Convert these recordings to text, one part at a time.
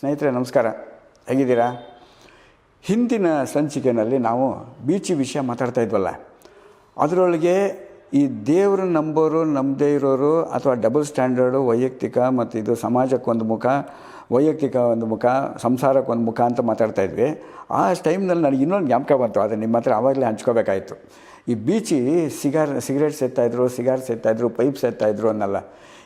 ಸ್ನೇಹಿತರೆ, ನಮಸ್ಕಾರ. ಹೇಗಿದ್ದೀರಾ? ಹಿಂದಿನ ಸಂಚಿಕೆಯಲ್ಲಿ ನಾವು ಬೀಚಿ ವಿಷಯ ಮಾತಾಡ್ತಾ ಇದ್ವಲ್ಲ. ಅದರೊಳಗೆ ಈ ದೇವರು ನಂಬೋರು, ನಂಬದೇ ಇರೋರು ಅಥವಾ ಡಬಲ್ ಸ್ಟ್ಯಾಂಡರ್ಡು ವೈಯಕ್ತಿಕ ಮತ್ತು ಇದು ಸಮಾಜಕ್ಕೊಂದು ಮುಖ ವೈಯಕ್ತಿಕ ಒಂದು ಮುಖ, ಸಂಸಾರಕ್ಕೊಂದು ಮುಖ ಅಂತ ಮಾತಾಡ್ತಾ ಇದ್ವಿ. ಆ ಟೈಮ್ನಲ್ಲಿ ನನಗೆ ಇನ್ನೊಂದು ಜ್ಞಾಪಕ ಬಂತು. ಅದು ನಿಮ್ಮ ಹತ್ರ ಆವಾಗಲೇ ಹಂಚ್ಕೋಬೇಕಾಯಿತು. ಈ ಬೀಚಿ ಸಿಗಾರ್, ಸಿಗರೇಟ್ ಎತ್ತಾಯಿದ್ರು ಸಿಗಾರ್ ಎತ್ತಾಯಿದ್ರು ಪೈಪ್ ಎತ್ತಾಯಿದ್ರು ಅನ್ನಲ್ಲ.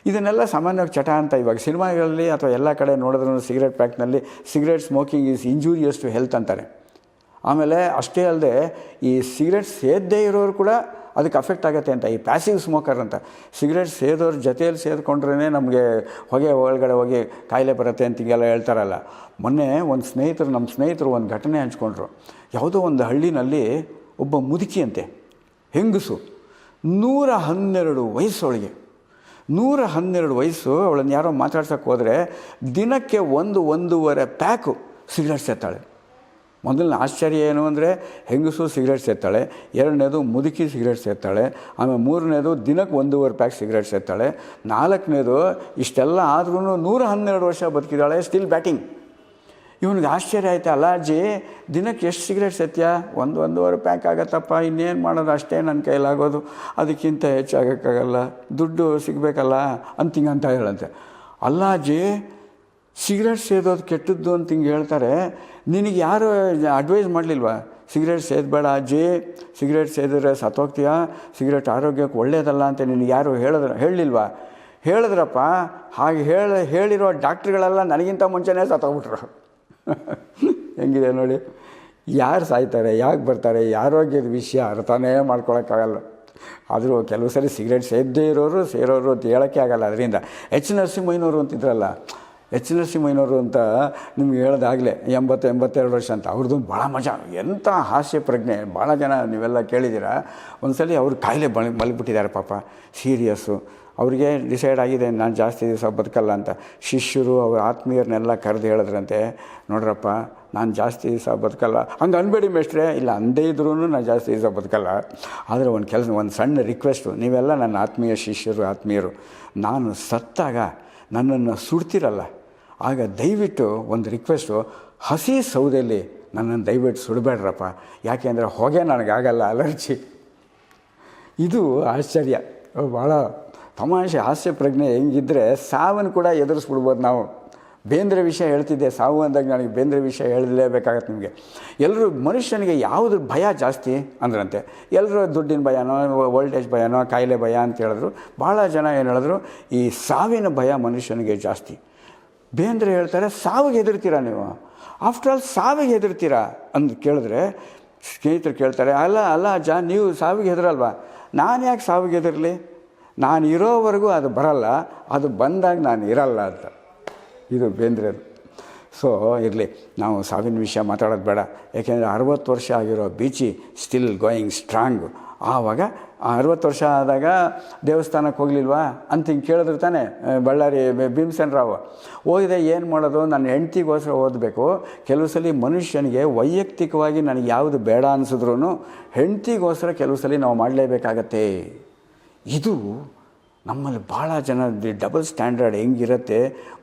ಇದನ್ನೆಲ್ಲ ಸಾಮಾನ್ಯವಾಗಿ ಚಟ ಅಂತ ಇವಾಗ ಸಿನಿಮಾಗಳಲ್ಲಿ ಅಥವಾ ಎಲ್ಲ ಕಡೆ ನೋಡಿದ್ರೂ cigarette ಪ್ಯಾಕ್ನಲ್ಲಿ cigarette smoking is injurious to health ಅಂತಾರೆ. ಆಮೇಲೆ ಅಷ್ಟೇ ಅಲ್ಲದೆ ಈ ಸಿಗರೇಟ್ ಸೇದ್ದೇ ಇರೋರು ಕೂಡ ಅದಕ್ಕೆ ಅಫೆಕ್ಟ್ ಆಗುತ್ತೆ ಅಂತ, ಈ ಪ್ಯಾಸಿವ್ ಸ್ಮೋಕರ್ ಅಂತ. ಸಿಗರೇಟ್ ಸೇದೋರ ಜೊತೆಯಲ್ಲಿ ಸೇದ್ಕೊಂಡ್ರೇ ನಮಗೆ ಹೊಗೆ ಒಳಗಡೆ ಹೋಗಿ ಕಾಯಿಲೆ ಬರುತ್ತೆ ಅಂತ ಹಿಂಗೆಲ್ಲ ಹೇಳ್ತಾರಲ್ಲ. ಮೊನ್ನೆ ಒಂದು ಸ್ನೇಹಿತರು ನಮ್ಮ ಸ್ನೇಹಿತರು ಒಂದು ಘಟನೆ ಹಂಚ್ಕೊಂಡ್ರು. ಯಾವುದೋ ಒಂದು ಹಳ್ಳಿನಲ್ಲಿ ಒಬ್ಬ ಮುದುಕಿಯಂತೆ, ಹೆಂಗಸು, ನೂರ ಹನ್ನೆರಡು ವಯಸ್ಸೊಳಗೆ. ನೂರ ಹನ್ನೆರಡು ವಯಸ್ಸು, ಅವಳನ್ನು ಯಾರೋ ಮಾತಾಡ್ಸೋಕ್ಕೆ ಹೋದರೆ ದಿನಕ್ಕೆ ಒಂದು, ಒಂದೂವರೆ ಪ್ಯಾಕು ಸಿಗರೇಟ್ ಸೇರ್ತಾಳೆ. ಮೊದಲನೇ ಆಶ್ಚರ್ಯ ಏನು ಅಂದರೆ ಹೆಂಗಸು ಸಿಗರೇಟ್ ಸೇರ್ತಾಳೆ, ಎರಡನೇದು ಮುದುಕಿ ಸಿಗರೇಟ್ ಸೇರ್ತಾಳೆ, ಆಮೇಲೆ ಮೂರನೇದು ದಿನಕ್ಕೆ ಒಂದೂವರೆ ಪ್ಯಾಕ್ ಸಿಗರೇಟ್ ಸೇರ್ತಾಳೆ, ನಾಲ್ಕನೇದು ಇಷ್ಟೆಲ್ಲ ಆದ್ರೂ ನೂರ ಹನ್ನೆರಡು ವರ್ಷ ಬದುಕಿದ್ದಾಳೆ ಸ್ಟಿಲ್ ಬ್ಯಾಟಿಂಗ್ ಇವನಿಗೆ ಆಶ್ಚರ್ಯ ಆಯಿತು ಅಜ್ಜಿ ದಿನಕ್ಕೆ ಎಷ್ಟು ಸಿಗರೇಟ್ ಸತ್ಯ? ಒಂದು ಒಂದೂವರೆ ಪ್ಯಾಕ್ ಆಗತ್ತಪ್ಪ, ಇನ್ನೇನು ಮಾಡೋದು? ಅಷ್ಟೇ ನನ್ನ ಕೈಲಾಗೋದು. ಅದಕ್ಕಿಂತ ಹೆಚ್ಚಾಗೋಕ್ಕಾಗಲ್ಲ ದುಡ್ಡು ಸಿಗಬೇಕಲ್ಲ? ಅಂತ ಹಿಂಗೆ ಅಂತ ಹೇಳಂತೆ. ಅಲ್ಲಾಜಿ, ಸಿಗರೇಟ್ ಸೇದೋದು ಕೆಟ್ಟದ್ದು ಅಂತ ಹಿಂಗೆ ಹೇಳ್ತಾರೆ. ನಿನಗೆ ಯಾರು ಅಡ್ವೈಸ್ ಮಾಡಲಿಲ್ವಾ? ಸಿಗರೇಟ್ ಸೇದಬೇಡ ಅಜ್ಜಿ. ಸಿಗರೇಟ್ ಸೇದಿದ್ರೆ ಸತ್ತೋಗ್ತೀಯಾ? ಸಿಗರೇಟ್ ಆರೋಗ್ಯಕ್ಕೆ ಒಳ್ಳೆಯದಲ್ಲ ಅಂತ ನಿನಗೆ ಯಾರು ಹೇಳಿದ್ರ, ಹೇಳಲಿಲ್ವಾ? ಹೇಳಿದ್ರಪ್ಪ, ಹಾಗೆ ಹೇಳಿ, ಹೇಳಿರೋ ಡಾಕ್ಟ್ರುಗಳೆಲ್ಲ ನನಗಿಂತ ಮುಂಚೆನೇ ಸತ್ತೋಗ್ಬಿಟ್ರು. ಹೆಂಗಿದೆ ನೋಡಿ? ಯಾರು ಸಾಯ್ತಾರೆ, ಯಾಕೆ ಬರ್ತಾರೆ ಆರೋಗ್ಯದ ವಿಷಯ ಅರ್ಥನೇ ಮಾಡ್ಕೊಳಕ್ಕಾಗಲ್ಲ. ಆದರೂ ಕೆಲವು ಸರಿ ಸಿಗರೇಟ್ ಸೇದ್ದೇ ಇರೋರು, ಸೇರೋರು ಅಂತ ಹೇಳೋಕ್ಕೆ ಆಗಲ್ಲ. ಅದರಿಂದ ಎಚ್ ನರಸಿಂಹಯ್ಯನವರು ಅಂತಿದ್ರಲ್ಲ ಎಚ್ ನರಸಿಂಹಯ್ಯನವರು ಅಂತ ನಿಮ್ಗೆ ಹೇಳ್ದಾಗಲೇ ಎಂಬತ್ತು, ಎಂಬತ್ತೆರಡು ವರ್ಷ ಅಂತ, ಅವ್ರದ್ದು ಭಾಳ ಮಜಾ. ಎಂಥ ಹಾಸ್ಯ ಪ್ರಜ್ಞೆ. ಭಾಳ ಜನ ನೀವೆಲ್ಲ ಕೇಳಿದ್ದೀರಾ? ಒಂದು ಸಲ ಅವ್ರ ಕಾಯಿಲೆ ಬಳಿ ಮಲಗಿಬಿಟ್ಟಿದ್ದಾರೆ ಪಾಪ. ಸೀರಿಯಸ್ಸು. ಅವರಿಗೆ ಡಿಸೈಡ್ ಆಗಿದೆ, ನಾನು ಜಾಸ್ತಿ ದಿವಸ ಬದುಕಲ್ಲ ಅಂತ. ಶಿಷ್ಯರು ಅವ್ರ ಆತ್ಮೀಯರನ್ನೆಲ್ಲ ಕರೆದು ಹೇಳಿದ್ರಂತೆ, ನೋಡ್ರಪ್ಪ, ನಾನು ಜಾಸ್ತಿ ದಿವಸ ಬದುಕಲ್ಲ. ಹಂಗೆ ಅನ್ಬೇಡಿ ಮೇಷ್ಟ್ರೆ, ಇಲ್ಲ ಅಂದೇ ಇದ್ರೂ ನಾನು ಜಾಸ್ತಿ ದಿವಸ ಬದುಕಲ್ಲ. ಆದರೆ ಒಂದು ಕೆಲಸ, ಒಂದು ಸಣ್ಣ ರಿಕ್ವೆಸ್ಟು ನೀವೆಲ್ಲ ನನ್ನ ಆತ್ಮೀಯ ಶಿಷ್ಯರು, ಆತ್ಮೀಯರು, ನಾನು ಸತ್ತಾಗ ನನ್ನನ್ನು ಸುಡ್ತಿರಲ್ಲ. ಆಗ ದಯವಿಟ್ಟು ಒಂದು ರಿಕ್ವೆಸ್ಟು ಹಸಿ ಸೌದೆಯಲ್ಲಿ ನನ್ನನ್ನು ದಯವಿಟ್ಟು ಸುಡಬೇಡ್ರಪ್ಪ. ಯಾಕೆಂದರೆ ಹೊಗೆ ನನಗಾಗಲ್ಲ, ಅಲರ್ಜಿ. ಇದು ಆಶ್ಚರ್ಯ. ಭಾಳ ತಮಾಷೆ ಹಾಸ್ಯ ಪ್ರಜ್ಞೆ ಹೆಂಗಿದ್ರೆ ಸಾವನ್ನು ಕೂಡ ಎದುರಿಸ್ಬಿಡ್ಬೋದು ನಾವು. ಬೇಂದ್ರೆ ವಿಷಯ ಹೇಳ್ತಿದ್ದೆ, ಸಾವು ಅಂದಾಗ ನನಗೆ ಬೇಂದ್ರೆ ವಿಷಯ ಹೇಳಲೇಬೇಕಾಗತ್ತೆ ನಿಮಗೆ. ಎಲ್ಲರೂ ಮನುಷ್ಯನಿಗೆ ಯಾವುದು ಭಯ ಜಾಸ್ತಿ ಅಂದ್ರಂತೆ. ಎಲ್ಲರೂ ದುಡ್ಡಿನ ಭಯನೋ ವೋಲ್ಟೇಜ್ ಭಯನೋ, ಕಾಯಿಲೆ ಭಯ ಅಂತ ಹೇಳಿದ್ರು. ಭಾಳ ಜನ ಏನು ಹೇಳಿದ್ರು, ಈ ಸಾವಿನ ಭಯ ಮನುಷ್ಯನಿಗೆ ಜಾಸ್ತಿ. ಬೇಂದ್ರೆ ಹೇಳ್ತಾರೆ, ಸಾವಿಗೆ ಹೆದರ್ತೀರಾ ನೀವು? ಆಫ್ಟರ್ ಆಲ್ ಸಾವಿಗೆ ಹೆದರ್ತೀರಾ? ಅಂತ ಕೇಳಿದ್ರೆ, ಸ್ನೇಹಿತರು ಕೇಳ್ತಾರೆ, ಅಲ್ಲ ಅಲ್ಲ ಜಾ ನೀವು ಸಾವಿಗೆ ಹೆದರಲ್ವಾ? ನಾನು ಯಾಕೆ ಸಾವಿಗೆ ಹೆದರಲಿ? ನಾನು ಇರೋವರೆಗೂ ಅದು ಬರಲ್ಲ, ಅದು ಬಂದಾಗ ನಾನು ಇರಲ್ಲ ಅಂತ. ಇದು ಬೇಂದ್ರೆ. ಸೊ ಇರಲಿ, ನಾವು ಸಾವಿನ ವಿಷಯ ಮಾತಾಡೋದು ಬೇಡ. ಯಾಕೆಂದರೆ ಅರವತ್ತು ವರ್ಷ ಆಗಿರೋ ಬೀಚಿ ಸ್ಟಿಲ್ ಗೋಯಿಂಗ್ ಸ್ಟ್ರಾಂಗು ಆವಾಗ ಅರುವತ್ತು ವರ್ಷ ಆದಾಗ ದೇವಸ್ಥಾನಕ್ಕೆ ಹೋಗಲಿಲ್ವಾ? ಅಂತ ಹಿಂಗೆ ಕೇಳಿದ್ರು ತಾನೆ ಬಳ್ಳಾರಿ ಭೀಮಸೇನ್ ರಾವ್ ಹೋಗಿದೆ, ಏನು ಮಾಡೋದು? ನನ್ನ ಹೆಂಡ್ತಿಗೋಸ್ಕರ ಓದಬೇಕು. ಕೆಲವು ಸಲ ಮನುಷ್ಯನಿಗೆ ವೈಯಕ್ತಿಕವಾಗಿ ನನಗೆ ಯಾವುದು ಬೇಡ ಅನಿಸಿದ್ರು ಹೆಂಡ್ತಿಗೋಸ್ಕರ ಕೆಲವು ಸಲ ನಾವು ಮಾಡಲೇಬೇಕಾಗತ್ತೆ. ಇದು ನಮ್ಮಲ್ಲಿ ಭಾಳ ಜನ ಡಬಲ್ ಸ್ಟ್ಯಾಂಡರ್ಡ್ ಹೆಂಗಿರುತ್ತೆ,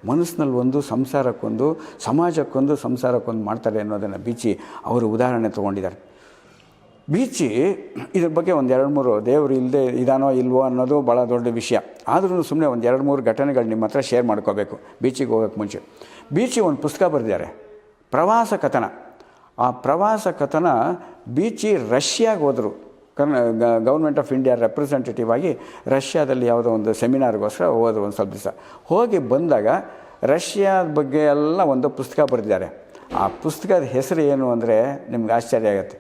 ಮನಸ್ಸಿನಲ್ಲಿ ಒಂದು ಸಂಸಾರಕ್ಕೊಂದು, ಸಮಾಜಕ್ಕೊಂದು ಸಂಸಾರಕ್ಕೊಂದು ಮಾಡ್ತಾರೆ ಅನ್ನೋದನ್ನು ಬೀಚಿ ಅವರು ಉದಾಹರಣೆ ತೊಗೊಂಡಿದ್ದಾರೆ. ಬೀಚಿ ಇದ್ರ ಬಗ್ಗೆ ಒಂದು ಎರಡು ಮೂರು ದೇವರು ಇಲ್ಲದೆ ಇದಾನೋ ಇಲ್ವೋ ಅನ್ನೋದು ಭಾಳ ದೊಡ್ಡ ವಿಷಯ. ಆದ್ರೂ ಸುಮ್ಮನೆ ಒಂದು ಎರಡು ಮೂರು ಘಟನೆಗಳು ನಿಮ್ಮ ಹತ್ರ ಶೇರ್ ಮಾಡ್ಕೋಬೇಕು, ಬೀಚಿಗೆ ಹೋಗೋಕ್ಕೆ ಮುಂಚೆ. ಬೀಚಿ ಒಂದು ಪುಸ್ತಕ ಬರೆದಿದ್ದಾರೆ, ಪ್ರವಾಸ ಕಥನ. ಆ ಪ್ರವಾಸ ಕಥನ ಬೀಚಿ ರಷ್ಯಾಗೆ ಹೋದರು. ಕರ್ನ ಗೌರ್ಮೆಂಟ್ ಆಫ್ ಇಂಡಿಯಾ ರೆಪ್ರೆಸೆಂಟೇಟಿವ್ ಆಗಿ ರಷ್ಯಾದಲ್ಲಿ ಯಾವುದೋ ಒಂದು ಸೆಮಿನಾರ್ಗೋಸ್ಕರ ಹೋದ್ರು ಒಂದು ಸ್ವಲ್ಪ ದಿವಸ. ಹೋಗಿ ಬಂದಾಗ ರಷ್ಯಾದ ಬಗ್ಗೆ ಎಲ್ಲ ಒಂದು ಪುಸ್ತಕ ಬರೆದಿದ್ದಾರೆ. ಆ ಪುಸ್ತಕದ ಹೆಸರು ಏನು ಅಂದರೆ ನಿಮ್ಗೆ ಆಶ್ಚರ್ಯ ಆಗುತ್ತೆ.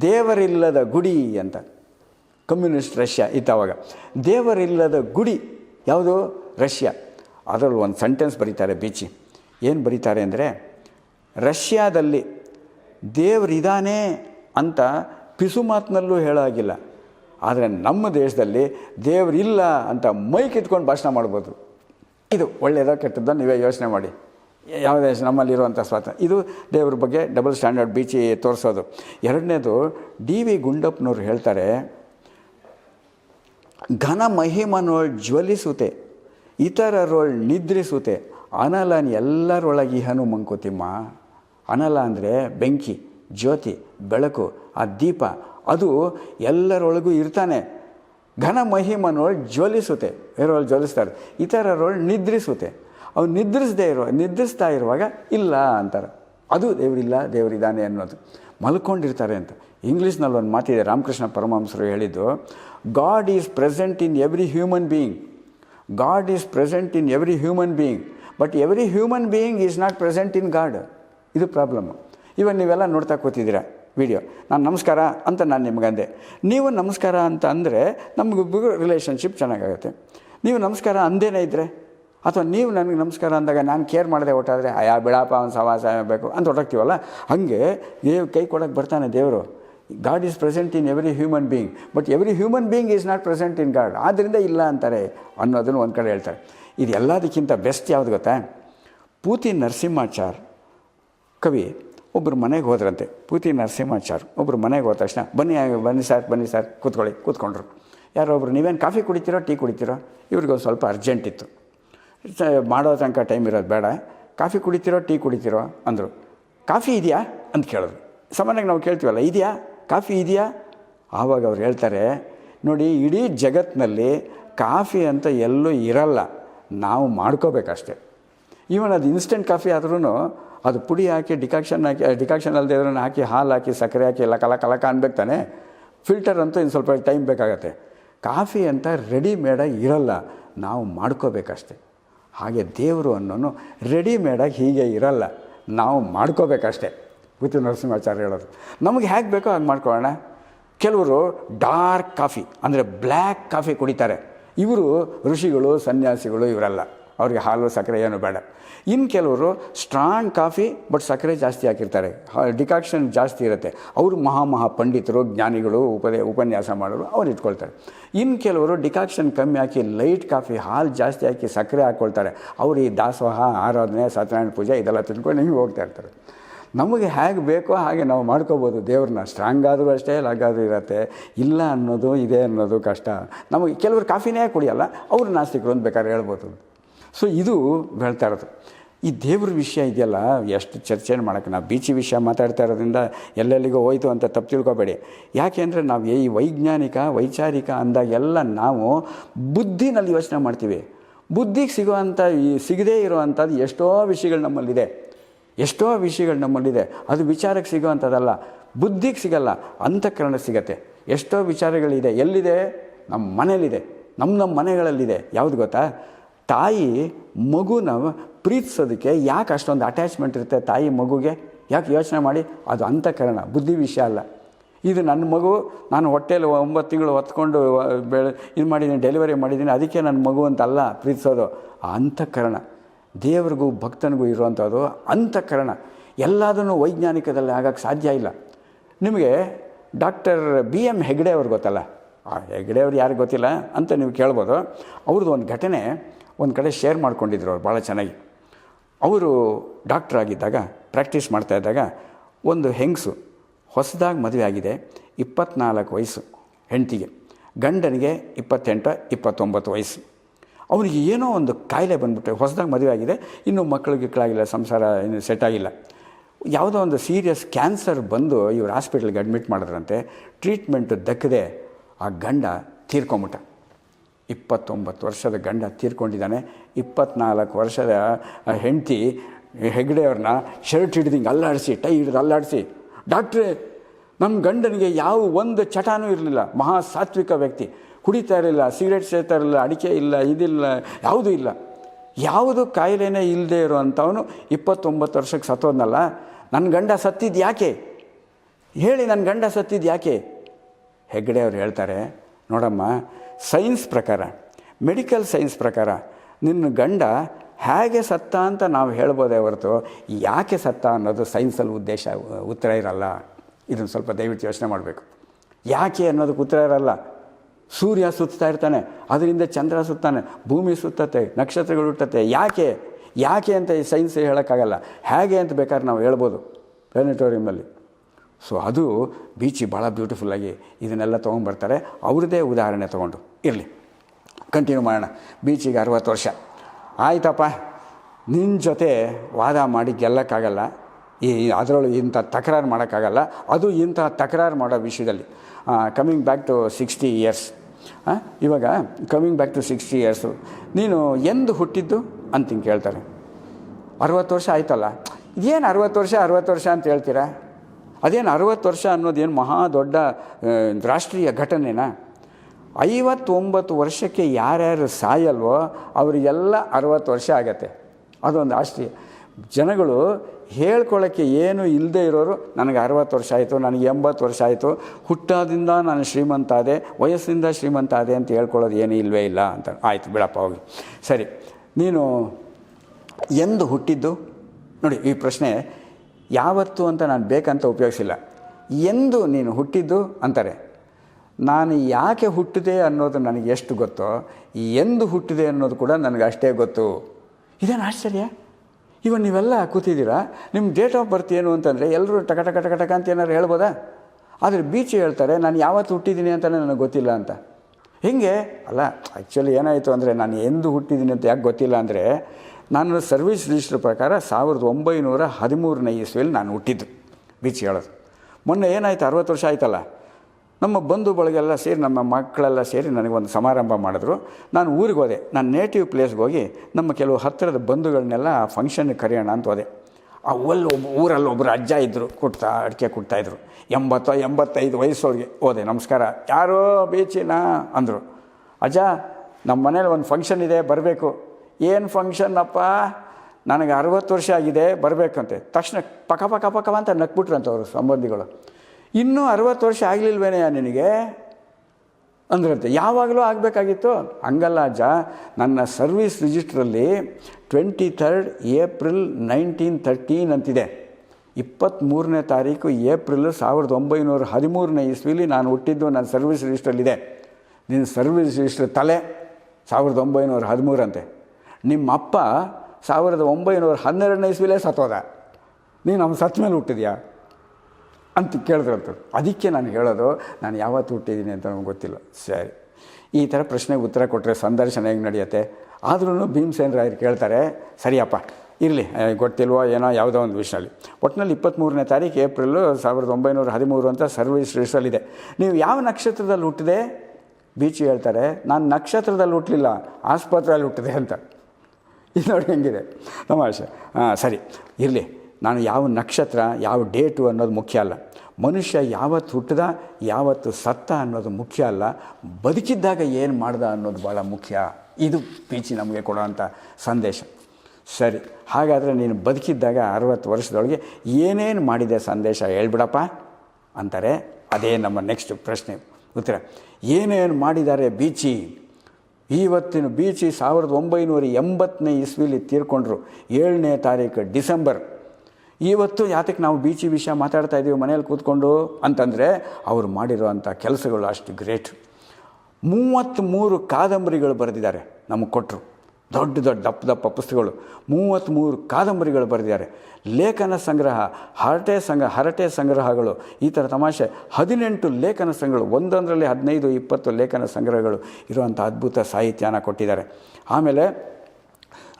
ದೇವರಿಲ್ಲದ ಗುಡಿ ಅಂತ. ಕಮ್ಯುನಿಸ್ಟ್ ರಷ್ಯಾ ಇತ್ತು ಆವಾಗ ದೇವರಿಲ್ಲದ ಗುಡಿ ಯಾವುದು? ರಷ್ಯಾ. ಅದರಲ್ಲಿ ಒಂದು ಸೆಂಟೆನ್ಸ್ ಬರೀತಾರೆ ಬೀಚಿ. ಏನು ಬರೀತಾರೆ ಅಂದರೆ, ರಷ್ಯಾದಲ್ಲಿ ದೇವರಿದ್ದಾನೆ ಅಂತ ಪಿಸು ಮಾತಿನಲ್ಲೂ ಹೇಳೋಗಿಲ್ಲ. ಆದರೆ ನಮ್ಮ ದೇಶದಲ್ಲಿ ದೇವರಿಲ್ಲ ಅಂತ ಮೈ ಕಿತ್ಕೊಂಡು ಭಾಷಣ ಮಾಡ್ಬೋದು. ಇದು ಒಳ್ಳೆಯದೋ ಕೆಟ್ಟದ್ದೋ ನೀವೇ ಯೋಚನೆ ಮಾಡಿ. ಯಾವ ದೇಶ ನಮ್ಮಲ್ಲಿರುವಂಥ ಸ್ವಾತಂತ್ರ್ಯ? ಇದು ದೇವ್ರ ಬಗ್ಗೆ ಡಬಲ್ ಸ್ಟ್ಯಾಂಡರ್ಡ್ ಬೀಚಿ ತೋರಿಸೋದು. ಎರಡನೇದು ಡಿ ವಿ ಗುಂಡಪ್ಪನವ್ರು ಹೇಳ್ತಾರೆ, ಘನ ಮಹಿಮನೋಳ್ ಜ್ವಲಿಸುತ್ತೆ ಇತರರೋಳ್ ನಿದ್ರಿಸುತ್ತೆ ಅನಲನ್ ಎಲ್ಲರೊಳಗೆ ಇಹನು ಮಂಕುತಿಮ್ಮ ಅನಲ ಅಂದರೆ ಬೆಂಕಿ. ಜ್ಯೋತಿ, ಬೆಳಕು, ಆ ದೀಪ, ಅದು ಎಲ್ಲರೊಳಗೂ ಇರ್ತಾನೆ. ಘನ ಮಹಿಮನೊಳಗೆ ಜ್ವಲಿಸುತ್ತೆ. ಇರೋಳು ಜ್ವಲಿಸ್ತಾರೆ. ಇತರರೊಳಗೆ ನಿದ್ರಿಸುತ್ತೆ. ಅವ್ರು ನಿದ್ರಿಸದೇ ಇರುವ ನಿದ್ರಿಸ್ತಾ ಇರುವಾಗ ಇಲ್ಲ ಅಂತಾರೆ. ಅದು ದೇವರಿಲ್ಲ, ದೇವರಿದ್ದಾನೆ ಅನ್ನೋದು. ಮಲ್ಕೊಂಡಿರ್ತಾರೆ ಅಂತ. ಇಂಗ್ಲೀಷ್ನಲ್ಲಿ ಒಂದು ಮಾತಿದೆ, ರಾಮಕೃಷ್ಣ ಪರಮಹಂಸರು ಹೇಳಿದ್ದು God is present in every human being God is present in every human being but every human being is not present in God ಇದು ಪ್ರಾಬ್ಲಮ್ಮು. ಇವನ್ ನೀವೆಲ್ಲ ನೋಡ್ತಾ ಕೂತಿದ್ದೀರಾ? ವಿಡಿಯೋ. ನಾನು ನಮಸ್ಕಾರ ಅಂತ ನಾನು ನಿಮಗಂದೆ ನೀವು ನಮಸ್ಕಾರ ಅಂತ ಅಂದರೆ ನಮಗಿಬ್ಬರು ರಿಲೇಷನ್ಶಿಪ್ ಚೆನ್ನಾಗಾಗುತ್ತೆ. ನೀವು ನಮಸ್ಕಾರ ಅಂದೇನೇ ಇದ್ದರೆ ಅಥವಾ ನೀವು ನನಗೆ ನಮಸ್ಕಾರ ಅಂದಾಗ ನಾನು ಕೇರ್ ಮಾಡದೆ ಹೊಟ್ಟಾದರೆ ಅಯ್ಯ, ಬಿಡಪ್ಪ, ಅವ್ನು ಸವಾಸ ಬೇಕು ಅಂತ ಹೊರಟಾಗ್ತೀವಲ್ಲ ಹಾಗೆ ದೇವ್ ಕೈ ಕೊಡೋಕ್ಕೆ ಬರ್ತಾನೆ ದೇವರು. God is present in every human being but every human being is not present in God ಆದ್ದರಿಂದ ಇಲ್ಲ ಅಂತಾರೆ ಅನ್ನೋದನ್ನು ಒಂದು ಕಡೆ ಹೇಳ್ತಾರೆ. ಇದು ಎಲ್ಲದಕ್ಕಿಂತ ಬೆಸ್ಟ್ ಯಾವುದು ಗೊತ್ತಾ? ಪೂತಿ ನರಸಿಂಹಾಚಾರ್ ಕವಿ ಒಬ್ಬರು ಮನೆಗೆ ಹೋದ್ರಂತೆ. ಪೂತಿ ನರಸಿಂಹಾಚಾರ್. ಒಬ್ಬರು ಮನೆಗೆ ಹೋದ ತಕ್ಷಣ, ಬನ್ನಿ ಬನ್ನಿ ಸರ್ ಬನ್ನಿ ಸರ್, ಕೂತ್ಕೊಳ್ಳಿ, ಕೂತ್ಕೊಂಡ್ರು. ಯಾರೋ ಒಬ್ರು, ನೀವೇನು ಕಾಫಿ ಕುಡಿತೀರೋ, ಟೀ ಕುಡಿತೀರೋ? ಇವ್ರಿಗೆ ಒಂದು ಸ್ವಲ್ಪ ಅರ್ಜೆಂಟ್ ಇತ್ತು. ಮಾಡೋ ತನಕ ಟೈಮ್ ಇರೋದು ಬೇಡ. ಕಾಫಿ ಕುಡಿತೀರೋ, ಟೀ ಕುಡಿತೀರೋ? ಅಂದರು. ಕಾಫಿ ಇದೆಯಾ? ಅಂತ ಕೇಳಿದ್ರು. ಸಾಮಾನ್ಯವಾಗಿ ನಾವು ಕೇಳ್ತೀವಲ್ಲ, ಇದೆಯಾ? ಕಾಫಿ ಇದೆಯಾ? ಆವಾಗ ಅವ್ರು ಹೇಳ್ತಾರೆ, ನೋಡಿ, ಇಡೀ ಜಗತ್ತಿನಲ್ಲಿ ಕಾಫಿ ಅಂತ ಎಲ್ಲೂ ಇರಲ್ಲ. ನಾವು ಮಾಡ್ಕೋಬೇಕಷ್ಟೆ. ಈವನ್ ಅದು ಇನ್ಸ್ಟೆಂಟ್ ಕಾಫಿ ಆದ್ರೂ ಅದು ಪುಡಿ ಹಾಕಿ ಡಿಕಾಕ್ಷನ್ ಹಾಕಿ ಡಿಕಾಕ್ಷನ್ ಅಲ್ಲದೆ ದೇವರನ್ನ ಹಾಕಿ, ಹಾಲು ಹಾಕಿ, ಸಕ್ಕರೆ ಹಾಕಿ ಎಲ್ಲ ಕಲ ಕಲಕ ಅನ್ಬೇಕು ತಾನೆ? ಫಿಲ್ಟರ್ ಅಂತೂ ಇನ್ನು ಸ್ವಲ್ಪ ಟೈಮ್ ಬೇಕಾಗತ್ತೆ. ಕಾಫಿ ಅಂತ ರೆಡಿಮೇಡಾಗಿ ಇರಲ್ಲ. ನಾವು ಮಾಡ್ಕೋಬೇಕಷ್ಟೆ. ಹಾಗೆ ದೇವರು ಅನ್ನೋನು ರೆಡಿಮೇಡಾಗಿ ಹೀಗೆ ಇರಲ್ಲ. ನಾವು ಮಾಡ್ಕೋಬೇಕಷ್ಟೆ. ಪೂತಿ ನರಸಿಂಹಾಚಾರ್ಯ ಹೇಳೋದು ನಮಗೆ ಹೇಗೆ ಬೇಕೋ ಹಾಗೆ ಮಾಡ್ಕೊಳ್ಳೋಣ. ಕೆಲವರು ಡಾರ್ಕ್ ಕಾಫಿ ಅಂದರೆ ಬ್ಲ್ಯಾಕ್ ಕಾಫಿ ಕುಡಿತಾರೆ. ಇವರು ಋಷಿಗಳು, ಸನ್ಯಾಸಿಗಳು ಇವರೆಲ್ಲ. ಅವ್ರಿಗೆ ಹಾಲು ಸಕ್ಕರೆ ಏನು ಬೇಡ. ಇನ್ನು ಕೆಲವರು ಸ್ಟ್ರಾಂಗ್ ಕಾಫಿ ಬಟ್ ಸಕ್ಕರೆ ಜಾಸ್ತಿ ಹಾಕಿರ್ತಾರೆ. ಡಿಕಾಕ್ಷನ್ ಜಾಸ್ತಿ ಇರುತ್ತೆ. ಅವರು ಮಹಾ ಮಹಾ ಪಂಡಿತರು, ಜ್ಞಾನಿಗಳು, ಉಪದೇ, ಉಪನ್ಯಾಸ ಮಾಡೋರು, ಅವ್ರು ಇಟ್ಕೊಳ್ತಾರೆ. ಇನ್ನು ಕೆಲವರು ಡಿಕಾಕ್ಷನ್ ಕಮ್ಮಿ ಹಾಕಿ ಲೈಟ್ ಕಾಫಿ ಹಾಲು ಜಾಸ್ತಿ ಹಾಕಿ ಸಕ್ಕರೆ ಹಾಕ್ಕೊಳ್ತಾರೆ ಅವರು ಈ ದಾಸೋಹ, ಆರಾಧನೆ, ಸತ್ಯನಾರಾಯಣ ಪೂಜೆ ಇದೆಲ್ಲ ತಿಳ್ಕೊಂಡು ಹಿಂಗೆ ಹೋಗ್ತಾ ಇರ್ತಾರೆ. ನಮಗೆ ಹೇಗೆ ಬೇಕೋ ಹಾಗೆ ನಾವು ಮಾಡ್ಕೋಬೋದು. ದೇವ್ರನ್ನ ಸ್ಟ್ರಾಂಗ್ ಆದರೂ ಅಷ್ಟೇ ಲಗಾದರೂ ಇರತ್ತೆ. ಇಲ್ಲ ಅನ್ನೋದು, ಇದೆ ಅನ್ನೋದು ಕಷ್ಟ. ನಮಗೆ ಕೆಲವರು ಕಾಫಿನೇ ಕುಡಿಯಲ್ಲ, ಅವರು ನಾಸ್ತಿಕರು ಅಂತ ಬೇಕಾದ್ರೆ ಹೇಳ್ಬೋದು. ಸೊ ಇದು ಹೇಳ್ತಾ ಇರೋದು. ಈ ದೇವ್ರ ವಿಷಯ ಇದೆಯಲ್ಲ, ಎಷ್ಟು ಚರ್ಚೆನ ಮಾಡೋಕ್ಕೆ ನಾವು ಬೀಚಿ ವಿಷಯ ಮಾತಾಡ್ತಾ ಇರೋದ್ರಿಂದ ಎಲ್ಲೆಲ್ಲಿಗೋ ಹೋಯ್ತು ಅಂತ ತಪ್ಪು ತಿಳ್ಕೊಬೇಡಿ. ಯಾಕೆ ಅಂದರೆ ನಾವು ಈ ವೈಜ್ಞಾನಿಕ, ವೈಚಾರಿಕ ಅಂದಾಗೆಲ್ಲ ನಾವು ಬುದ್ಧಿನಲ್ಲಿ ಯೋಚನೆ ಮಾಡ್ತೀವಿ. ಬುದ್ಧಿಗೆ ಸಿಗುವಂಥ ಈ ಸಿಗದೇ ಇರುವಂಥದ್ದು ಎಷ್ಟೋ ವಿಷಯಗಳು ನಮ್ಮಲ್ಲಿದೆ. ಎಷ್ಟೋ ವಿಷಯಗಳು ನಮ್ಮಲ್ಲಿದೆ. ಅದು ವಿಚಾರಕ್ಕೆ ಸಿಗೋವಂಥದ್ದಲ್ಲ. ಬುದ್ಧಿಗೆ ಸಿಗಲ್ಲ, ಅಂತಃಕರಣ ಸಿಗತ್ತೆ. ಎಷ್ಟೋ ವಿಚಾರಗಳಿದೆ. ಎಲ್ಲಿದೆ? ನಮ್ಮ ಮನೇಲಿದೆ ನಮ್ಮ ನಮ್ಮ ಮನೆಗಳಲ್ಲಿದೆ. ಯಾವುದು ಗೊತ್ತಾ? ತಾಯಿ ಮಗುನ ಪ್ರೀತಿಸೋದಕ್ಕೆ ಯಾಕೆ ಅಷ್ಟೊಂದು ಅಟ್ಯಾಚ್ಮೆಂಟ್ ಇರುತ್ತೆ ತಾಯಿ ಮಗುಗೆ? ಯಾಕೆ ಯೋಚನೆ ಮಾಡಿ? ಅದು ಅಂತಃಕರಣ, ಬುದ್ಧಿ ವಿಷಯ ಅಲ್ಲ. ಇದು ನನ್ನ ಮಗು, ನಾನು ಹೊಟ್ಟೆಯಲ್ಲಿ ಒಂಬತ್ತು ತಿಂಗಳು ಹೊತ್ಕೊಂಡು ಬೆಳೆ, ಇದು ಮಾಡಿದ್ದೀನಿ ಡೆಲಿವರಿ ಮಾಡಿದ್ದೀನಿ ಅದಕ್ಕೆ ನನ್ನ ಮಗು ಅಂತಲ್ಲ ಪ್ರೀತಿಸೋದು. ಆ ಅಂತಃಕರಣ. ದೇವ್ರಿಗೂ ಭಕ್ತನಿಗೂ ಇರುವಂಥದ್ದು ಅಂತಃಕರಣ. ಎಲ್ಲದನ್ನು ವೈಜ್ಞಾನಿಕದಲ್ಲಿ ಆಗೋಕ್ಕೆ ಸಾಧ್ಯ ಇಲ್ಲ. ನಿಮಗೆ ಡಾಕ್ಟರ್ ಬಿ ಎಂ ಹೆಗ್ಡೆ ಅವ್ರು ಗೊತ್ತಲ್ಲ? ಆ ಹೆಗ್ಡೆ ಅವ್ರು ಯಾರಿಗೆ ಗೊತ್ತಿಲ್ಲ ಅಂತ ನೀವು ಕೇಳ್ಬೋದು. ಅವ್ರದ್ದು ಒಂದು ಘಟನೆ ಒಂದು ಕಡೆ ಶೇರ್ ಮಾಡ್ಕೊಂಡಿದ್ರು ಅವ್ರು, ಭಾಳ ಚೆನ್ನಾಗಿ. ಅವರು ಡಾಕ್ಟ್ರ್ ಆಗಿದ್ದಾಗ ಪ್ರಾಕ್ಟೀಸ್ ಮಾಡ್ತಾ ಇದ್ದಾಗ ಒಂದು ಹೆಂಗಸು ಹೊಸದಾಗಿ ಮದುವೆ ಆಗಿದೆ, ಇಪ್ಪತ್ನಾಲ್ಕು ವಯಸ್ಸು ಹೆಂಡತಿಗೆ. ಗಂಡನಿಗೆ ಇಪ್ಪತ್ತೆಂಟು, ಇಪ್ಪತ್ತೊಂಬತ್ತು ವಯಸ್ಸು. ಅವನಿಗೆ ಏನೋ ಒಂದು ಕಾಯಿಲೆ ಬಂದ್ಬಿಟ್ಟೆ ಹೊಸದಾಗಿ ಮದುವೆ ಆಗಿದೆ, ಇನ್ನೂ ಮಕ್ಕಳು ಗಿಕ್ಕಳಾಗಿಲ್ಲ, ಸಂಸಾರ ಇನ್ನು ಸೆಟ್ ಆಗಿಲ್ಲ. ಯಾವುದೋ ಒಂದು ಸೀರಿಯಸ್ ಕ್ಯಾನ್ಸರ್ ಬಂದು ಇವ್ರು ಹಾಸ್ಪಿಟ್ಲಿಗೆ ಅಡ್ಮಿಟ್ ಮಾಡಿದ್ರಂತೆ ಟ್ರೀಟ್ಮೆಂಟ್ ದಕ್ಕದೆ ಆ ಗಂಡ ತೀರ್ಕೊಂಬಿಟ್ಟ. ಇಪ್ಪತ್ತೊಂಬತ್ತು ವರ್ಷದ ಗಂಡ ತೀರ್ಕೊಂಡಿದ್ದಾನೆ. ಇಪ್ಪತ್ನಾಲ್ಕು ವರ್ಷದ ಹೆಂಡತಿ ಹೆಗ್ಡೆಯವ್ರನ್ನ ಶರ್ಟ್ ಹಿಡ್ದಿಂಗೆ ಅಲ್ಲಾಡಿಸಿ, ಟೈ ಹಿಡಿದು ಅಲ್ಲಾಡಿಸಿ, ಡಾಕ್ಟ್ರೇ ನಮ್ಮ ಗಂಡನಿಗೆ ಯಾವ ಒಂದು ಚಟಾನೂ ಇರಲಿಲ್ಲ. ಮಹಾ ಸಾತ್ವಿಕ ವ್ಯಕ್ತಿ. ಕುಡಿತಾ ಇರಲಿಲ್ಲ, ಸಿಗರೇಟ್ ಸೇತಾ ಇರಲಿಲ್ಲ, ಅಡಿಕೆ ಇಲ್ಲ, ಇದಿಲ್ಲ, ಯಾವುದೂ ಇಲ್ಲ. ಯಾವುದು ಕಾಯಿಲೆನೇ ಇಲ್ಲದೆ ಇರೋವಂಥವನು ಇಪ್ಪತ್ತೊಂಬತ್ತು ವರ್ಷಕ್ಕೆ ಸತ್ತೋದ್ನಲ್ಲ. ನನ್ನ ಗಂಡ ಸತ್ತಿದ್ದು ಯಾಕೆ? ಹೇಳಿ ನನ್ನ ಗಂಡ ಸತ್ತಿದ್ದು ಯಾಕೆ? ಹೆಗ್ಗಡೆ ಅವ್ರು ಹೇಳ್ತಾರೆ, ನೋಡಮ್ಮ ಸೈನ್ಸ್ ಪ್ರಕಾರ, ಮೆಡಿಕಲ್ ಸೈನ್ಸ್ ಪ್ರಕಾರ, ನಿನ್ನ ಗಂಡ ಹೇಗೆ ಸತ್ತ ಅಂತ ನಾವು ಹೇಳ್ಬೋದೇ ಹೊರತು ಯಾಕೆ ಸತ್ತ ಅನ್ನೋದು ಸೈನ್ಸಲ್ಲಿ ಉದ್ದೇಶ, ಉತ್ತರ ಇರಲ್ಲ. ಇದನ್ನು ಸ್ವಲ್ಪ ದಯವಿಟ್ಟು ಯೋಚನೆ ಮಾಡಬೇಕು. ಯಾಕೆ ಅನ್ನೋದಕ್ಕೆ ಉತ್ತರ ಇರಲ್ಲ. ಸೂರ್ಯ ಸುತ್ತಾ ಇರ್ತಾನೆ, ಅದರಿಂದ ಚಂದ್ರ ಸುತ್ತಾನೆ, ಭೂಮಿ ಸುತ್ತತೆ ನಕ್ಷತ್ರಗಳು ಹುಟ್ಟತ್ತೆ. ಯಾಕೆ? ಯಾಕೆ ಅಂತ ಈ ಸೈನ್ಸ್ ಹೇಳೋಕ್ಕಾಗಲ್ಲ. ಹೇಗೆ ಅಂತ ಬೇಕಾದ್ರೆ ನಾವು ಹೇಳ್ಬೋದು. ಪ್ಲಾನೆಟೋರಿಯಮಲ್ಲಿ ಸೊ ಅದು ಬೀಚಿ ಭಾಳ ಬ್ಯೂಟಿಫುಲ್ಲಾಗಿ ಇದನ್ನೆಲ್ಲ ತೊಗೊಂಡ್ಬರ್ತಾರೆ. ಅವ್ರದ್ದೇ ಉದಾಹರಣೆ ತೊಗೊಂಡು. ಇರಲಿ. ಕಂಟಿನ್ಯೂ ಮಾಡೋಣ. ಬೀಚಿಗೆ ಅರವತ್ತು ವರ್ಷ. ಆಯಿತಪ್ಪ. ನಿನ್ನ ಜೊತೆ ವಾದ ಮಾಡಿ ಗೆಲ್ಲಕ್ಕಾಗಲ್ಲ. ಈ ಅದರೊಳಗೆ ಇಂಥ ತಕರಾರು ಮಾಡೋಕ್ಕಾಗಲ್ಲ. ಅದು ಇಂಥ ತಕರಾರು ಮಾಡೋ ವಿಷಯದಲ್ಲಿ. Coming back to sixty years ಇವಾಗ coming back to sixty years ನೀನು ಎಂದು ಹುಟ್ಟಿದ್ದು? ಅಂತ ಹಿಂಗೆ ಕೇಳ್ತಾರೆ. ಅರವತ್ತು ವರ್ಷ ಆಯ್ತಲ್ಲ. ಏನು ಅರವತ್ತು ವರ್ಷ ಅರವತ್ತು ವರ್ಷ ಅಂತ ಹೇಳ್ತೀರಾ? ಅದೇನು ಅರುವತ್ತು ವರ್ಷ ಅನ್ನೋದೇನು ಮಹಾ ದೊಡ್ಡ ರಾಷ್ಟ್ರೀಯ ಘಟನೆನಾ? ಐವತ್ತೊಂಬತ್ತು ವರ್ಷಕ್ಕೆ ಯಾರ್ಯಾರು ಸಾಯಲ್ವೋ ಅವರಿಗೆಲ್ಲ ಅರವತ್ತು ವರ್ಷ ಆಗತ್ತೆ. ಅದೊಂದು ರಾಷ್ಟ್ರೀಯ. ಜನಗಳು ಹೇಳ್ಕೊಳ್ಳೋಕ್ಕೆ ಏನು ಇಲ್ಲದೆ ಇರೋರು, ನನಗೆ ಅರುವತ್ತು ವರ್ಷ ಆಯಿತು, ನನಗೆ ಎಂಬತ್ತು ವರ್ಷ ಆಯಿತು ಹುಟ್ಟಾದಿಂದ ನಾನು ಶ್ರೀಮಂತ ಆದೆ, ವಯಸ್ಸಿಂದ ಶ್ರೀಮಂತ ಆದೆ ಅಂತ ಹೇಳ್ಕೊಳ್ಳೋದು ಏನೂ ಇಲ್ಲವೇ ಇಲ್ಲ ಅಂತ. ಆಯಿತು, ಬಿಡಪ್ಪ, ಹೋಗಿ. ಸರಿ, ನೀನು ಎಂದು ಹುಟ್ಟಿದ್ದು? ನೋಡಿ, ಈ ಪ್ರಶ್ನೆ ಯಾವತ್ತು ಅಂತ ನಾನು ಬೇಕಂತ ಉಪಯೋಗಿಸಿಲ್ಲ. ಎಂದು ನೀನು ಹುಟ್ಟಿದ್ದು ಅಂತಾರೆ. ನಾನು ಯಾಕೆ ಹುಟ್ಟಿದೆ ಅನ್ನೋದು ನನಗೆ ಎಷ್ಟು ಗೊತ್ತೋ, ಎಂದು ಹುಟ್ಟಿದೆ ಅನ್ನೋದು ಕೂಡ ನನಗೆ ಅಷ್ಟೇ ಗೊತ್ತು. ಇದೇನು ಆಶ್ಚರ್ಯ? ಇವಾಗ ನೀವೆಲ್ಲ ಕೂತಿದ್ದೀರಾ? ನಿಮ್ಮ ಡೇಟ್ ಆಫ್ ಬರ್ತ್ ಏನು ಅಂತಂದರೆ ಎಲ್ಲರೂ ಟಕ ಟಕ ಟಕ ಟಕ ಅಂತ ಏನಾದ್ರು ಹೇಳ್ಬೋದಾ? ಆದರೆ ಬೀಚ್ ಹೇಳ್ತಾರೆ, ನಾನು ಯಾವತ್ತು ಹುಟ್ಟಿದ್ದೀನಿ ಅಂತಲೇ ನನಗೆ ಗೊತ್ತಿಲ್ಲ ಅಂತ. ಹೀಗೆ? ಅಲ್ಲ ಆ್ಯಕ್ಚುಲಿ ಏನಾಯಿತು ಅಂದರೆ ನಾನು ಎಂದು ಹುಟ್ಟಿದ್ದೀನಿ ಅಂತ ಯಾಕೆ ಗೊತ್ತಿಲ್ಲ ಅಂದರೆ ನಾನು ಸರ್ವಿಸ್ ರಿಜಿಸ್ಟರ್ ಪ್ರಕಾರ ಸಾವಿರದ ಒಂಬೈನೂರ ಹದಿಮೂರನೇ ಇಸ್ವಿಯಲ್ಲಿ ನಾನು ಹುಟ್ಟಿದ್ದು ಬೀಚ್ ಹೇಳೋದು. ಮೊನ್ನೆ ಏನಾಯ್ತು, ಅರವತ್ತು ವರ್ಷ ಆಯ್ತಲ್ಲ? ನಮ್ಮ ಬಂಧು ಬಳಗೆಲ್ಲ ಸೇರಿ, ನಮ್ಮ ಮಕ್ಕಳೆಲ್ಲ ಸೇರಿ ನನಗೊಂದು ಸಮಾರಂಭ ಮಾಡಿದ್ರು. ನಾನು ಊರಿಗೆ ಹೋದೆ. ನಾನು ನೇಟಿವ್ ಪ್ಲೇಸ್ಗೆ ಹೋಗಿ ನಮ್ಮ ಕೆಲವು ಹತ್ತಿರದ ಬಂಧುಗಳನ್ನೆಲ್ಲ ಫಂಕ್ಷನ್ಗೆ ಕರೆಯೋಣ ಅಂತ ಹೋದೆ. ಆ ಅಲ್ಲಿ ಒಬ್ಬ, ಊರಲ್ಲಿ ಒಬ್ಬರು ಅಜ್ಜ ಇದ್ದರು ಕೊಡ್ತಾ, ಅಡಿಕೆ ಕೊಡ್ತಾಯಿದ್ರು ಎಂಬತ್ತ, ಎಂಬತ್ತೈದು ವಯಸ್ಸೊಳಗೆ ಹೋದೆ, ನಮಸ್ಕಾರ. ಯಾರೋ ಬೀಚಿನ ಅಂದರು. ಅಜ್ಜ, ನಮ್ಮ ಮನೇಲಿ ಒಂದು ಫಂಕ್ಷನ್ ಇದೆ, ಬರಬೇಕು. ಏನು ಫಂಕ್ಷನ್ನಪ್ಪ ನನಗೆ ಅರವತ್ತು ವರ್ಷ ಆಗಿದೆ, ಬರಬೇಕಂತೆ. ತಕ್ಷಣ ಪಕ ಪಕ ಪಕ ಅಂತ ನಕ್ಬಿಟ್ರಂತ ಅವರು ಸಂಬಂಧಿಗಳು. ಇನ್ನೂ ಅರವತ್ತು ವರ್ಷ ಆಗಲಿಲ್ವೇನೆಯ ನಿನಗೆ? ಅಂದ್ರಂತೆ. ಯಾವಾಗಲೂ ಆಗಬೇಕಾಗಿತ್ತು? ಹಂಗಲ್ಲ ಅಜ್ಜ. ನನ್ನ service ರಿಜಿಸ್ಟ್ರಲ್ಲಿ twenty third April nineteen thirteen ಅಂತಿದೆ. ಇಪ್ಪತ್ತ್ಮೂರನೇ ತಾರೀಕು ಏಪ್ರಿಲ್ ಸಾವಿರದ ಒಂಬೈನೂರ ಹದಿಮೂರನೇ ಇಸ್ವಿಲಿ ನಾನು ಹುಟ್ಟಿದ್ದು ನನ್ನ ಸರ್ವಿಸ್ ರಿಜಿಸ್ಟ್ರಲ್ಲಿದೆ. ನಿನ್ನ ಸರ್ವಿಸ್ ರಿಜಿಸ್ಟ್ರ್ ತಲೆ ಸಾವಿರದ ಒಂಬೈನೂರ ಹದಿಮೂರಂತೆ. ನಿಮ್ಮ ಅಪ್ಪ ಸಾವಿರದ ಒಂಬೈನೂರ ಹನ್ನೆರಡನೇ ಇಸ್ವಿಲೇ ಸತ್ತೋದ. ನೀನು ನಮ್ಮ ಸತ್ತ ಮೇಲೆ ಹುಟ್ಟಿದ್ಯಾ? ಅಂತ ಕೇಳಿದ್ರಂತ. ಅದಕ್ಕೆ ನಾನು ಹೇಳೋದು, ನಾನು ಯಾವತ್ತು ಹುಟ್ಟಿದ್ದೀನಿ ಅಂತ ನಮ್ಗೆ ಗೊತ್ತಿಲ್ಲ. ಸರಿ. ಈ ಥರ ಪ್ರಶ್ನೆಗೆ ಉತ್ತರ ಕೊಟ್ಟರೆ ಸಂದರ್ಶನ ಹೆಂಗೆ ನಡೆಯುತ್ತೆ? ಆದ್ರೂ ಭೀಮಸೇನ್ ರಾಯರು ಕೇಳ್ತಾರೆ, ಸರಿಯಪ್ಪ, ಇರಲಿ ಗೊತ್ತಿಲ್ವೋ, ಏನೋ, ಯಾವುದೋ ಒಂದು ವಿಷಯದಲ್ಲಿ ಒಟ್ಟಿನಲ್ಲಿ ಇಪ್ಪತ್ತ್ಮೂರನೇ ತಾರೀಕು ಏಪ್ರಿಲು ಸಾವಿರದ ಒಂಬೈನೂರ ಹದಿಮೂರು ಅಂತ ಸರ್ವಿಸ್ ರಿಸಲ್ಲಿದೆ ನೀವು ಯಾವ ನಕ್ಷತ್ರದಲ್ಲಿ ಹುಟ್ಟಿದೆ? ಬೀಚಿ ಹೇಳ್ತಾರೆ, ನಾನು ನಕ್ಷತ್ರದಲ್ಲಿ ಹುಟ್ಟಲಿಲ್ಲ ಆಸ್ಪತ್ರೆಯಲ್ಲಿ ಹುಟ್ಟಿದೆ ಅಂತ. ಇದು ನೋಡಿ ಹೆಂಗಿದೆ? ತಮಾಷೆ. ಹಾಂ ಸರಿ. ಇರಲಿ. ನಾನು ಯಾವ ನಕ್ಷತ್ರ, ಯಾವ ಡೇಟು ಅನ್ನೋದು ಮುಖ್ಯ ಅಲ್ಲ. ಮನುಷ್ಯ ಯಾವತ್ತು ಹುಟ್ಟಿದ, ಯಾವತ್ತು ಸತ್ತ ಅನ್ನೋದು ಮುಖ್ಯ ಅಲ್ಲ. ಬದುಕಿದ್ದಾಗ ಏನು ಮಾಡ್ದ ಅನ್ನೋದು ಭಾಳ ಮುಖ್ಯ. ಇದು ಪೀಚಿ ನಮಗೆ ಕೊಡೋವಂಥ ಸಂದೇಶ. ಸರಿ. ಹಾಗಾದರೆ ನೀನು ಬದುಕಿದ್ದಾಗ ಅರವತ್ತು ವರ್ಷದೊಳಗೆ ಏನೇನು ಮಾಡಿದೆ ಸಂದೇಶ ಹೇಳ್ಬಿಡಪ್ಪ ಅಂತಾರೆ. ಅದೇ ನಮ್ಮ ನೆಕ್ಸ್ಟ್ ಪ್ರಶ್ನೆ. ಉತ್ತರ. ಏನೇನು ಮಾಡಿದ್ದಾರೆ ಬೀಚಿ? ಇವತ್ತಿನ ಬೀಚಿ ಸಾವಿರದ ಒಂಬೈನೂರ ಎಂಬತ್ತನೇ ಇಸ್ವಿಲಿ ತೀರ್ಕೊಂಡ್ರು ಏಳನೇ ತಾರೀಕು ಡಿಸೆಂಬರ್. ಇವತ್ತು ಯಾತಕ್ಕೆ ನಾವು ಬೀಚಿ ವಿಷಯ ಮಾತಾಡ್ತಾ ಇದ್ದೀವಿ ಮನೇಲಿ ಕೂತ್ಕೊಂಡು ಅಂತಂದರೆ ಅವ್ರು ಮಾಡಿರುವಂಥ ಕೆಲಸಗಳು ಅಷ್ಟು ಗ್ರೇಟ್. ಮೂವತ್ತ್ಮೂರು ಕಾದಂಬರಿಗಳು ಬರೆದಿದ್ದಾರೆ, ನಮಗೆ ಕೊಟ್ಟರು ದೊಡ್ಡ ದೊಡ್ಡ ದಪ್ಪ ದಪ್ಪ ಪುಸ್ತಕಗಳು. ಮೂವತ್ತ್ಮೂರು ಕಾದಂಬರಿಗಳು ಬರೆದಿದ್ದಾರೆ. ಲೇಖನ ಸಂಗ್ರಹ, ಹರಟೆ ಸಂಗ್ರಹ, ಹರಟೆ ಸಂಗ್ರಹಗಳು, ಈ ಥರ ತಮಾಷೆ. ಹದಿನೆಂಟು ಲೇಖನ ಸಂಗ್ರಹಗಳು, ಒಂದೊಂದರಲ್ಲಿ ಹದಿನೈದು, ಇಪ್ಪತ್ತು ಲೇಖನ ಸಂಗ್ರಹಗಳು ಇರುವಂಥ ಅದ್ಭುತ ಸಾಹಿತ್ಯನ ಕೊಟ್ಟಿದ್ದಾರೆ. ಆಮೇಲೆ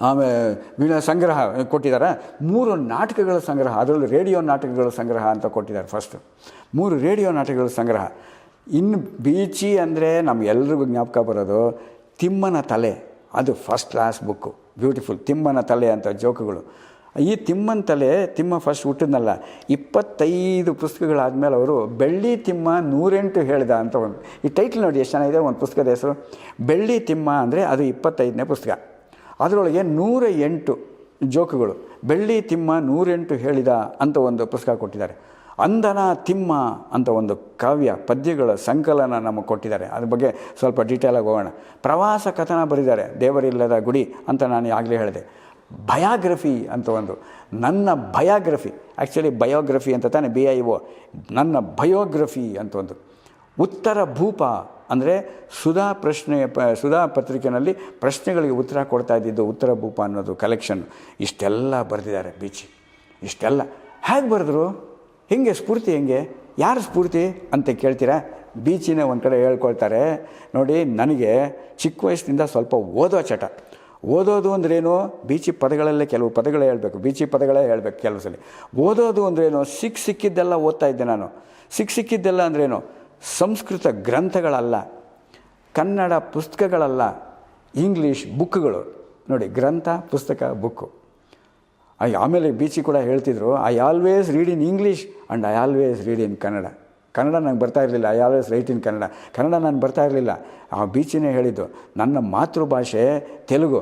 ಆಮೇಲೆ ಸಂಗ್ರಹ ಕೊಟ್ಟಿದ್ದಾರೆ. ಮೂರು ನಾಟಕಗಳ ಸಂಗ್ರಹ, ಅದರಲ್ಲೂ ರೇಡಿಯೋ ನಾಟಕಗಳ ಸಂಗ್ರಹ ಅಂತ ಕೊಟ್ಟಿದ್ದಾರೆ ಫಸ್ಟು ಮೂರು ರೇಡಿಯೋ ನಾಟಕಗಳ ಸಂಗ್ರಹ. ಇನ್ನು ಬೀಚಿ ಅಂದರೆ ನಮಗೆಲ್ರಿಗೂ ಜ್ಞಾಪಕ ಬರೋದು, ತಿಮ್ಮನ ತಲೆ. ಅದು ಫಸ್ಟ್ ಕ್ಲಾಸ್ ಬುಕ್ಕು ಬ್ಯೂಟಿಫುಲ್ ತಿಮ್ಮನ ತಲೆ ಅಂತ ಜೋಕುಗಳು. ಈ ತಿಮ್ಮನ ತಲೆ, ತಿಮ್ಮ ಫಸ್ಟ್ ಹುಟ್ಟಿದ್ನಲ್ಲ, ಇಪ್ಪತ್ತೈದು ಪುಸ್ತಕಗಳಾದಮೇಲೆ ಅವರು ಬೆಳ್ಳಿ ತಿಮ್ಮ ನೂರೆಂಟು ಹೇಳಿದ ಅಂತ ಒಂದು, ಈ ಟೈಟ್ಲ್ ನೋಡಿ ಎಷ್ಟು ಚೆನ್ನಾಗಿದೆ, ಒಂದು ಪುಸ್ತಕದ ಹೆಸರು? ಬೆಳ್ಳಿ ತಿಮ್ಮ ಅಂದರೆ ಅದು ಇಪ್ಪತ್ತೈದನೇ ಪುಸ್ತಕ. ಅದರೊಳಗೆ ನೂರ ಎಂಟು ಜೋಕುಗಳು, ಬೆಳ್ಳಿ ತಿಮ್ಮ ನೂರೆಂಟು ಹೇಳಿದ ಅಂತ ಒಂದು ಪುಸ್ತಕ ಕೊಟ್ಟಿದ್ದಾರೆ. ಅಂದನ ತಿಮ್ಮ ಅಂತ ಒಂದು ಕಾವ್ಯ, ಪದ್ಯಗಳ ಸಂಕಲನ ನಮಗೆ ಕೊಟ್ಟಿದ್ದಾರೆ. ಅದ್ರ ಬಗ್ಗೆ ಸ್ವಲ್ಪ ಡೀಟೇಲಾಗಿ ಹೋಗೋಣ. ಪ್ರವಾಸ ಕಥನ ಬರೆದಿದ್ದಾರೆ, ದೇವರಿಲ್ಲದ ಗುಡಿ ಅಂತ ನಾನು ಆಗಲೇ ಹೇಳಿದೆ. ಬಯಾಗ್ರಫಿ ಅಂತ ಒಂದು, ನನ್ನ ಬಯಾಗ್ರಫಿ ಆ್ಯಕ್ಚುಲಿ ಬಯೋಗ್ರಫಿ ಅಂತ ತಾನೆ ಬಿ ಐ ಒ ನನ್ನ ಬಯೋಗ್ರಫಿ ಅಂತ ಒಂದು. ಉತ್ತರ ಭೂಪ ಅಂದರೆ ಸುಧಾ ಪ್ರಶ್ನೆ ಪ ಸುಧಾ ಪತ್ರಿಕೆಯಲ್ಲಿ ಪ್ರಶ್ನೆಗಳಿಗೆ ಉತ್ತರ ಕೊಡ್ತಾ ಇದ್ದಿದ್ದು ಉತ್ತರ ಭೂಪ ಅನ್ನೋದು ಕಲೆಕ್ಷನ್ ಇಷ್ಟೆಲ್ಲ ಬರೆದಿದ್ದಾರೆ ಬೀಚಿ ಇಷ್ಟೆಲ್ಲ. ಹೇಗೆ ಬರೆದ್ರು? ಹೆಂಗೆ ಸ್ಫೂರ್ತಿ ಹೆಂಗೆ? ಯಾರು ಸ್ಫೂರ್ತಿ? ಅಂತ ಕೇಳ್ತೀರಾ? ಬೀಚಿನ ಒಂದು ಕಡೆ ಹೇಳ್ಕೊಳ್ತಾರೆ. ನೋಡಿ, ನನಗೆ ಚಿಕ್ಕ ವಯಸ್ಸಿನಿಂದ ಸ್ವಲ್ಪ ಓದೋ ಚಟ. ಓದೋದು ಅಂದ್ರೇನು? ಬೀಚಿ ಪದಗಳಲ್ಲೇ ಕೆಲವು ಪದಗಳೇ ಹೇಳಬೇಕು. ಬೀಚಿ ಪದಗಳೇ ಹೇಳಬೇಕು ಕೆಲವು ಸಲ ಓದೋದು ಅಂದ್ರೇನು? ಸಿಕ್ಕ ಸಿಕ್ಕಿದ್ದೆಲ್ಲ ಓದ್ತಾ ಇದ್ದೆ ನಾನು. ಸಿಕ್ಕ ಸಿಕ್ಕಿದ್ದೆಲ್ಲ ಅಂದ್ರೇನು? ಸಂಸ್ಕೃತ ಗ್ರಂಥಗಳಲ್ಲ. ಕನ್ನಡ ಪುಸ್ತಕಗಳಲ್ಲ. ಇಂಗ್ಲೀಷ್ ಬುಕ್ಗಳು. ನೋಡಿ, ಗ್ರಂಥ, ಪುಸ್ತಕ, ಬುಕ್ಕು. ಐ ಆಮೇಲೆ ಬೀಚಿ ಕೂಡ ಹೇಳ್ತಿದ್ರು I always read in English and I always read in Kannada Kannada ನಂಗೆ ಬರ್ತಾ ಇರಲಿಲ್ಲ I always write in Kannada Kannada ನಾನು ಬರ್ತಾ ಇರಲಿಲ್ಲ. ಆ ಬೀಚಿನೇ ಹೇಳಿದ್ದು, ನನ್ನ ಮಾತೃಭಾಷೆ ತೆಲುಗು,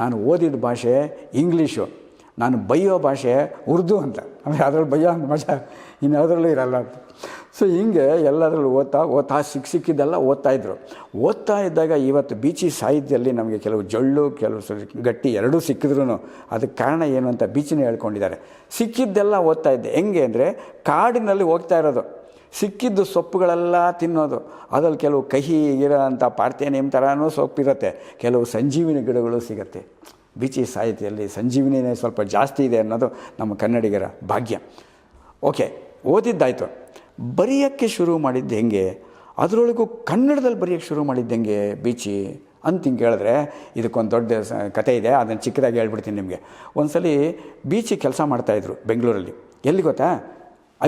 ನಾನು ಓದಿದ ಭಾಷೆ ಇಂಗ್ಲೀಷು, ನಾನು ಬೈಯೋ ಭಾಷೆ ಉರ್ದು ಅಂತ. ಅಂದರೆ ಅದರಲ್ಲಿ ಬೈಯೋ ಅಂತ ಇನ್ನು ಯಾವುದರಲ್ಲೂ ಇರಲ್ಲ ಸೊ ಹಿಂಗೆ ಎಲ್ಲದರಲ್ಲೂ ಓದ್ತಾ ಓದ್ತಾ ಸಿಕ್ಕ ಸಿಕ್ಕಿದ್ದೆಲ್ಲ ಓದ್ತಾ ಇದ್ರು. ಓದ್ತಾ ಇದ್ದಾಗ ಇವತ್ತು ಬೀಚಿ ಸಾಹಿತ್ಯದಲ್ಲಿ ನಮಗೆ ಕೆಲವು ಜೊಳ್ಳು, ಕೆಲವು ಗಟ್ಟಿ ಎರಡೂ ಸಿಕ್ಕಿದ್ರು ಅದಕ್ಕೆ ಕಾರಣ ಏನು ಅಂತ ಬೀಚಿನ ಹೇಳ್ಕೊಂಡಿದ್ದಾರೆ. ಸಿಕ್ಕಿದ್ದೆಲ್ಲ ಓದ್ತಾ ಇದ್ದೆ. ಹೆಂಗೆ ಅಂದರೆ ಕಾಡಿನಲ್ಲಿ ಹೋಗ್ತಾ ಇರೋದು. ಸಿಕ್ಕಿದ್ದು ಸೊಪ್ಪುಗಳೆಲ್ಲ ತಿನ್ನೋದು. ಅದರಲ್ಲಿ ಕೆಲವು ಕಹಿ ಇರೋ ಅಂಥ ಪಾರ್ಥೇನಿಯಂ ಥರನೂ ಸೊಪ್ಪಿರುತ್ತೆ. ಕೆಲವು ಸಂಜೀವಿನಿ ಗಿಡಗಳು ಸಿಗುತ್ತೆ. ಬೀಚಿ ಸಾಹಿತ್ಯದಲ್ಲಿ ಸಂಜೀವಿನಿನೇ ಸ್ವಲ್ಪ ಜಾಸ್ತಿ ಇದೆ ಅನ್ನೋದು ನಮ್ಮ ಕನ್ನಡಿಗರ ಭಾಗ್ಯ. ಓಕೆ, ಓದಿದ್ದಾಯಿತು. ಬರೆಯೋಕ್ಕೆ ಶುರು ಮಾಡಿದ್ದು ಹೆಂಗೆ? ಅದರೊಳಗೂ ಕನ್ನಡದಲ್ಲಿ ಬರೆಯೋಕ್ಕೆ ಶುರು ಮಾಡಿದ್ದು ಹೆಂಗೆ ಬೀಚಿ? ಅಂತ ಹಿಂಗೆ ಹೇಳಿದ್ರೆ ಇದಕ್ಕೊಂದು ದೊಡ್ಡ ಕತೆ ಇದೆ, ಅದನ್ನು ಚಿಕ್ಕದಾಗಿ ಹೇಳ್ಬಿಡ್ತೀನಿ ನಿಮಗೆ. ಒಂದ್ಸಲಿ ಬೀಚಿ ಕೆಲಸ ಮಾಡ್ತಾಯಿದ್ರು ಬೆಂಗಳೂರಲ್ಲಿ. ಎಲ್ಲಿ ಗೊತ್ತಾ?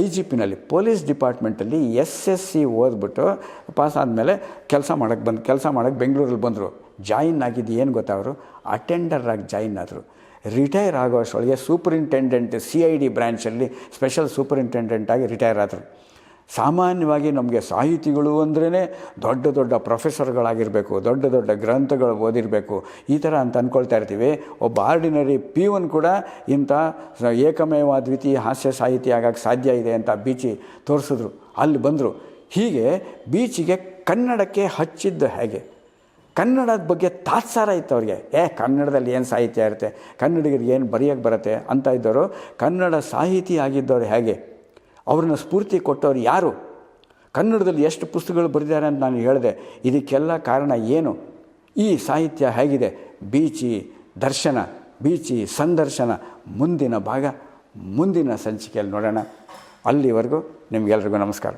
ಐ ಜಿ ಪಿನಲ್ಲಿ ಪೊಲೀಸ್ ಡಿಪಾರ್ಟ್ಮೆಂಟಲ್ಲಿ ಎಸ್ ಎಸ್ ಸಿ ಓದ್ಬಿಟ್ಟು ಪಾಸ್ ಆದಮೇಲೆ ಕೆಲಸ ಮಾಡೋಕ್ಕೆ ಬಂದು, ಕೆಲಸ ಮಾಡೋಕ್ಕೆ ಬೆಂಗಳೂರಲ್ಲಿ ಬಂದರು. ಜಾಯಿನ್ ಆಗಿದ್ದು ಏನು ಗೊತ್ತಾ ಅವರು? ಅಟೆಂಡರಾಗಿ ಜಾಯಿನ್ ಆದರು. ರಿಟೈರ್ ಆಗೋ ಅಷ್ಟರೊಳಗೆ ಸೂಪರಿಂಟೆಂಡೆಂಟ್, ಸಿ ಐ ಡಿ ಬ್ರ್ಯಾಂಚಲ್ಲಿ ಸ್ಪೆಷಲ್ ಸೂಪರಿಂಟೆಂಡೆಂಟಾಗಿ ರಿಟೈರ್ ಆದರು. ಸಾಮಾನ್ಯವಾಗಿ ನಮಗೆ ಸಾಹಿತಿಗಳು ಅಂದ್ರೇ ದೊಡ್ಡ ದೊಡ್ಡ ಪ್ರೊಫೆಸರ್ಗಳಾಗಿರಬೇಕು, ದೊಡ್ಡ ದೊಡ್ಡ ಗ್ರಂಥಗಳು ಓದಿರಬೇಕು, ಈ ಥರ ಅಂತ ಅಂದ್ಕೊಳ್ತಾ ಇರ್ತೀವಿ. ಒಬ್ಬ ಆರ್ಡಿನರಿ ಪಿವನ್ ಕೂಡ ಇಂಥ ಏಕಮೇವ ದ್ವಿತೀಯ ಹಾಸ್ಯ ಸಾಹಿತಿ ಆಗಕ್ಕೆ ಸಾಧ್ಯ ಇದೆ ಅಂತ ಬೀಚಿ ತೋರಿಸಿದ್ರು. ಅಲ್ಲಿ ಬಂದರು. ಹೀಗೆ ಬೀಚಿಗೆ ಕನ್ನಡಕ್ಕೆ ಹಚ್ಚಿದ್ದು ಹೇಗೆ? ಕನ್ನಡದ ಬಗ್ಗೆ ತಾತ್ಸಾರ ಇತ್ತು ಅವ್ರಿಗೆ. ಏ, ಕನ್ನಡದಲ್ಲಿ ಏನು ಸಾಹಿತ್ಯ ಇರುತ್ತೆ? ಕನ್ನಡಿಗರಿಗೆ ಏನು ಬರೆಯೋಕ್ಕೆ ಬರುತ್ತೆ ಅಂತ ಇದ್ದವರು ಕನ್ನಡ ಸಾಹಿತಿ ಆಗಿದ್ದವ್ರು ಹೇಗೆ? ಅವ್ರನ್ನ ಸ್ಫೂರ್ತಿ ಕೊಟ್ಟವ್ರು ಯಾರು? ಕನ್ನಡದಲ್ಲಿ ಎಷ್ಟು ಪುಸ್ತಕಗಳು ಬರೆದಿದ್ದಾರೆ ಅಂತ ನಾನು ಹೇಳಿದೆ. ಇದಕ್ಕೆಲ್ಲ ಕಾರಣ ಏನು? ಈ ಸಾಹಿತ್ಯ ಹೇಗಿದೆ? ಬೀಚಿ ದರ್ಶನ, ಬೀಚಿ ಸಂದರ್ಶನ, ಮುಂದಿನ ಭಾಗ, ಮುಂದಿನ ಸಂಚಿಕೆಯಲ್ಲಿ ನೋಡೋಣ. ಅಲ್ಲಿವರೆಗೂ ನಿಮಗೆಲ್ರಿಗೂ ನಮಸ್ಕಾರ.